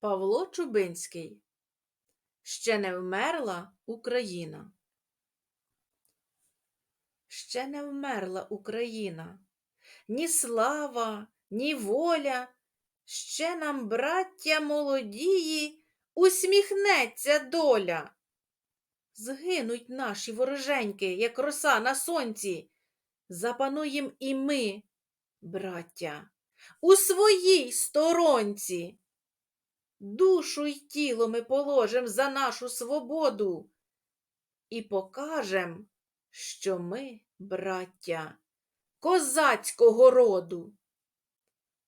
Павло Чубинський. Ще не вмерла Україна. Ще не вмерла Україна. Ні слава, ні воля. Ще нам, браття молодії, усміхнеться доля. Згинуть наші вороженьки, як роса на сонці. Запануєм і ми, браття, у своїй сторонці. Душу й тіло ми положим за нашу свободу і покажем, що ми, браття, козацького роду.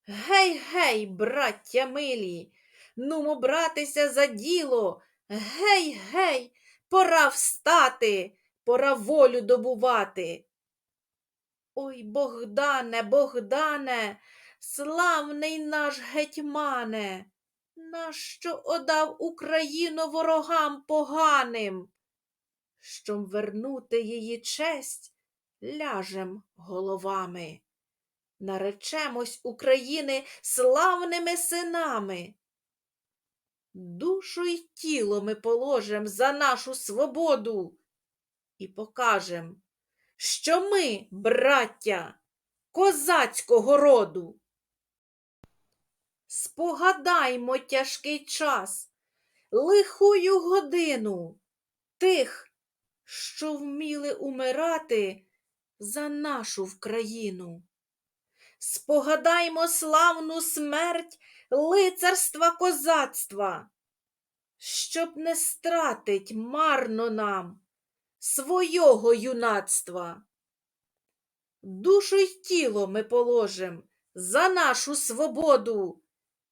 Гей, гей, браття милі, нумо братися за діло. Гей, гей, пора встати, пора волю добувати. Ой, Богдане, Богдане, славний наш гетьмане, нащо одав Україну ворогам поганим? Щоб вернути її честь, ляжем головами. Наречемось України славними синами. Душу й тіло ми положим за нашу свободу і покажем, що ми, браття, козацького роду. Спогадаймо тяжкий час, лихую годину тих, що вміли умирати за нашу Вкраїну. Спогадаймо славну смерть лицарства козацтва, щоб не стратить марно нам свого юнацтва. Душу й тіло ми положим за нашу свободу